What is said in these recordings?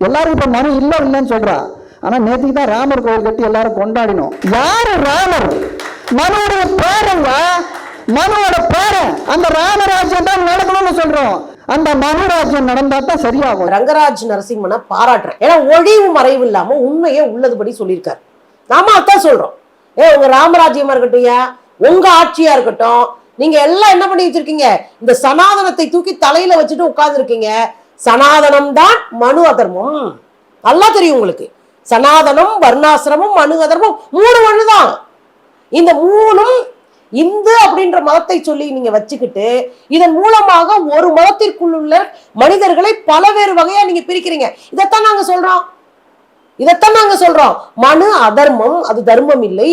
எல்லாரும் இப்போ மனு இல்லை இல்லைன்னு சொல்கிறா ஆனால் நேற்றுக்கு தான் ராமர் கோவில் கட்டி எல்லாரும் கொண்டாடினோம். யார் ராமர்? மனுவோட பேரங்க மனுவோட பேரன். அந்த ராமராஜ்யம் தான் நடக்கணும்னு சொல்கிறோம் அந்த மனுராஜ்யம் நடந்தா தான் சரியாகும். ரங்கராஜ் நரசிம்மனை பாராட்டுறேன். ஏன்னா ஒழிவு மறைவு இல்லாம உண்மையே உள்ளதுபடி சொல்லியிருக்காரு. நாம அதான் சொல்றோம். ஏ உங்க ராமராஜ்யமா இருக்கட்டும் ஏன்? உங்க ஆட்சியா இருக்கட்டும். நீங்க எல்லாம் என்ன பண்ணி வச்சிருக்கீங்க? இந்த சனாதனத்தை தூக்கி தலையில வச்சுட்டு உட்கார்ந்து இருக்கீங்க சனாதனம் தான் மனு அதர்மம். நல்லா தெரியும் உங்களுக்கு. சனாதனம் வர்ணாசிரமம் மனு அதர்மம் மூணு ஒண்ணு தான் இந்த மூணும் இந்து அப்படின்ற மதத்தை சொல்லி நீங்க வச்சுக்கிட்டு இதன் மூலமாக ஒரு மதத்திற்குள்ள மனிதர்களை பலவேறு வகையா நீங்க பிரிக்கிறீங்க. இதைத்தான் நாங்க சொல்றோம். இதைத்தான் நாங்க சொல்றோம். மனு அதர்மம் அது தர்மம் இல்லை.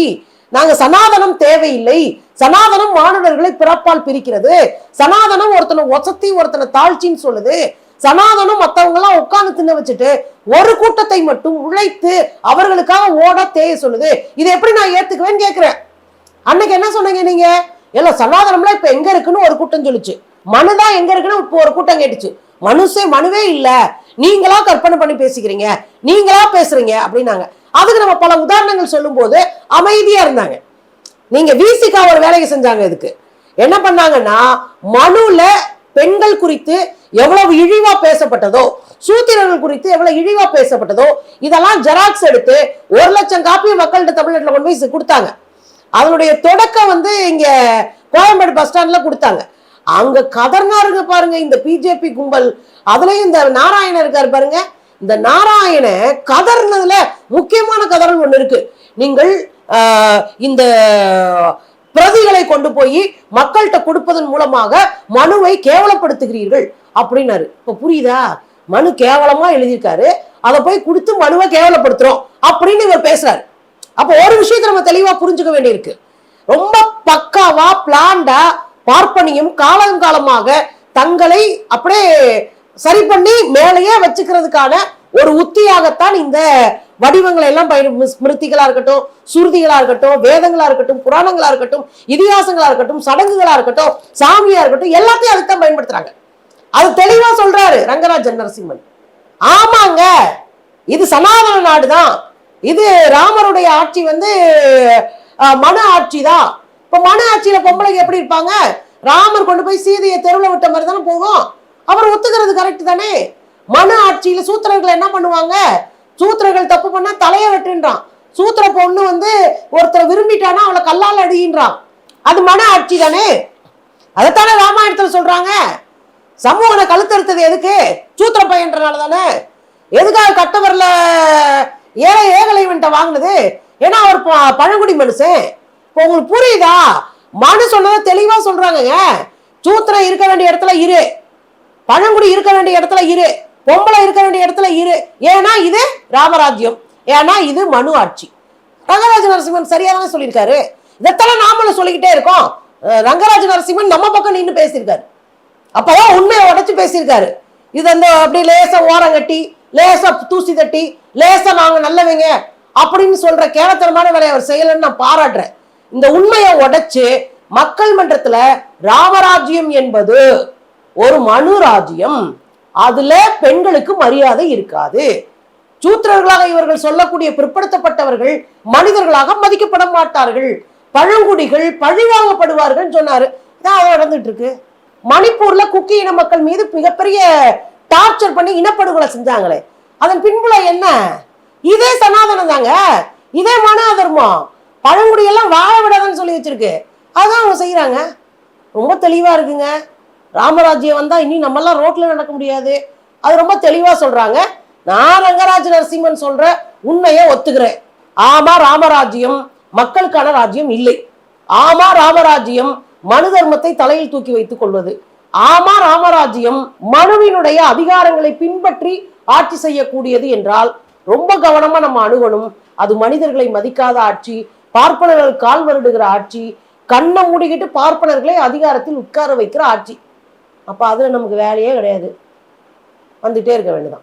நாங்க சனாதனம் தேவையில்லை. சனாதனம் மாணவர்களை பிறப்பால் பிரிக்கிறது. சனாதனம் ஒருத்தனை ஒசத்தி ஒருத்தனை தாழ்ச்சின்னு சொல்லுது. சனாதனம் மற்றவங்களாம் உட்காந்து உட்கார்ந்து தின்ன வச்சுட்டு ஒரு கூட்டத்தை மட்டும் உழைத்து அவர்களுக்காக ஓட தேய சொல்லுது. இதை எப்படி நான் ஏத்துக்குவேன்னு கேட்கிறேன் அன்னைக்கு என்ன சொன்னீங்க நீங்க? இல்ல சனாதனம்லாம் இப்ப எங்க இருக்குன்னு ஒரு கூட்டம் சொல்லுச்சு. மனுதான் எங்க இருக்குன்னு இப்போ ஒரு கூட்டம் கேட்டுச்சு. மனுஷே மனுவே இல்ல. நீங்களா கற்பனை பண்ணி பேசிக்கிறீங்க. நீங்களா பேசுறீங்க அப்படின்னாங்க. அதுக்கு நம்ம பல உதாரணங்கள் சொல்லும்போது அமைதியா இருந்தாங்க. நீங்க விசிகா ஒரு வேலையை செஞ்சாங்க இதுக்கு. என்ன பண்ணாங்கன்னா மனுல பெண்கள் குறித்து எவ்வளவு இழிவா பேசப்பட்டதோ சூத்திரர்கள் குறித்து எவ்வளவு இழிவா பேசப்பட்டதோ இதெல்லாம் ஜெராக்ஸ் எடுத்து ஒரு லட்சம் காப்பி மக்கள்கிட்ட தமிழ்நாட்டில் கொண்டு போய் கொடுத்தாங்க. அதனுடைய தொடக்கம் வந்து இங்க கோயம்பேடு பஸ் ஸ்டாண்ட்ல கொடுத்தாங்க. அங்க கதர்னாருங்க பாருங்க இந்த பிஜேபி கும்பல் அதுலயும் இந்த நாராயணன் இருக்காரு பாருங்க. இந்த நாராயண கதர்னதுல முக்கியமான கதறல் ஒண்ணு இருக்கு. நீங்கள் இந்த பிரதிகளை கொண்டு போய் மக்கள்கிட்ட கொடுப்பதன் மூலமாக மனுவை கேவலப்படுத்துகிறீர்கள் அப்படின்னாரு. இப்ப புரியுதா? மனு கேவலமா எழுதியிருக்காரு. அதை போய் கொடுத்து மனுவை கேவலப்படுத்துறோம் அப்படின்னு இவர் பேசுறாரு. அப்ப ஒரு விஷயத்தை நம்ம தெளிவா புரிஞ்சுக்க வேண்டியிருக்கு. ரொம்ப பக்காவா பிளான்டா பார்ப்பனியும் காலங்காலமாக தங்களை அப்படியே சரி பண்ணி மேலேயே வச்சுக்கிறதுக்கான ஒரு உத்தியாகத்தான் இந்த வடிவங்களை எல்லாம் பயிர் ஸ்மிருதிகளா இருக்கட்டும் சுருதிகளா இருக்கட்டும் வேதங்களா இருக்கட்டும் புராணங்களா இருக்கட்டும் இதிகாசங்களா இருக்கட்டும் சடங்குகளா இருக்கட்டும் சாமியா இருக்கட்டும் எல்லாத்தையும் அதுக்கு தான் பயன்படுத்துறாங்க. அது தெளிவா சொல்றாரு ரங்கராஜன் நரசிம்மன். ஆமாங்க இது சனாதன நாடுதான். இது ராமருடைய ஆட்சி வந்து மன ஆட்சி தான் இப்ப மன ஆட்சியில பொம்பளைங்க எப்படி இருப்பாங்க? ராமர் கொண்டு போய் சீதையை தெருவில் விட்ட மாதிரி தானே போகும். அவர் ஒத்துக்கிறது கரெக்ட் தானே? மன ஆட்சியில சூத்திரர்கள் என்ன பண்ணுவாங்க? சூத்திரர்கள் தப்பு பண்ணா தலையை வெட்டுன்றான். சூத்திர பொண்ணு வந்து ஒருத்தரை விரும்பிட்டானா அவளை கல்லால் அடிகின்றான் அது மன ஆட்சி தானே? அதைத்தானே ராமாயணத்தில் சொல்றாங்க. சமூகனை கழுத்தறுத்தது எதுக்கு? சூத்திர பையன்றனால தானே? எதுக்காக கட்டவரில் ஏழை ஏகலைவன்ட்ட வாங்கினது? ஏன்னா அவர் ப- பழங்குடி மனுஷன். இப்போ உங்களுக்கு புரியுதா? மனு சொன்னதை தெளிவாக சொல்றாங்கங்க. சூத்திரம் இருக்க வேண்டிய இடத்துல இரு. பழங்குடி இருக்க வேண்டிய இடத்துல இரு. பொம்பளை இருக்க வேண்டிய இடத்துல இரு. ஏன்னா இது ராமராஜ்யம். ஏன்னா இது மனு ஆட்சி. ரங்கராஜ நரசிம்மன் சரியா தானே சொல்லியிருக்காரு? இதைத்தானே நாமளும் சொல்லிக்கிட்டே இருக்கோம். ரங்கராஜ நரசிம்மன் நம்ம பக்கம் நின்று பேசியிருக்காரு. அப்பதான் உண்மையை உடைச்சு பேசியிருக்காரு. இது அந்த அப்படி லேசா ஓரம் கட்டி லேசா தூசி தட்டி லேசா நாங்க நல்லவங்க அப்படின்னு சொல்ற கேவத்தனமான வேலையை அவர் செய்யலன்னு நான் பாராட்டுறேன். இந்த உண்மையை உடைச்சு மக்கள் மன்றத்துல ராமராஜ்யம் என்பது ஒரு மனு ராஜ்யம். அதுல பெண்களுக்கு மரியாதை இருக்காது. சூத்திரர்களாக இவர்கள் சொல்லக்கூடிய பிற்படுத்தப்பட்டவர்கள் மனிதர்களாக மதிக்கப்பட மாட்டார்கள். பழங்குடிகள் பழிவாங்கப்படுவார்கள் சொன்னாரு. இதான் நடந்துட்டு இருக்கு மணிப்பூர்ல குக்கி இன மக்கள் மீது மிகப்பெரிய டார்ச்சர் பண்ணி இனப்படுகொலை செஞ்சாங்களே. அதன் பின்புல என்ன? இதே சனாதனம் தாங்க. இதே மன அதர்மம். பழங்குடியெல்லாம் வாழ விடாதுன்னு சொல்லி வச்சிருக்கு. அதான் அவங்க செய்யறாங்க ரொம்ப தெளிவா இருக்குங்க. ராமராஜ்யம் வந்தா இனி நம்மெல்லாம் ரோட்ல நடக்க முடியாது. அது ரொம்ப தெளிவா சொல்றாங்க. நான் ரங்கராஜ நரசிம்மன் சொல்ற உண்மையை ஒத்துக்கிறேன். ஆமா ராமராஜ்யம் மக்களுக்கான ராஜ்யம் இல்லை. ஆமா ராமராஜ்யம் மனு தர்மத்தை தலையில் தூக்கி வைத்துக் கொள்வது. ஆமா ராமராஜ்யம் மனுவினுடைய அதிகாரங்களை பின்பற்றி ஆட்சி செய்யக்கூடியது என்றால் ரொம்ப கவனமா நம்ம அணுகணும். அது மனிதர்களை மதிக்காத ஆட்சி பார்ப்பனர்கள் கால் வருடுகிற ஆட்சி கண்ணை மூடிக்கிட்டு பார்ப்பனர்களை அதிகாரத்தில் உட்கார வைக்கிற ஆட்சி. அப்ப அதுல நமக்கு வேலையே கிடையாது. வந்துட்டே இருக்க வேண்டியதான்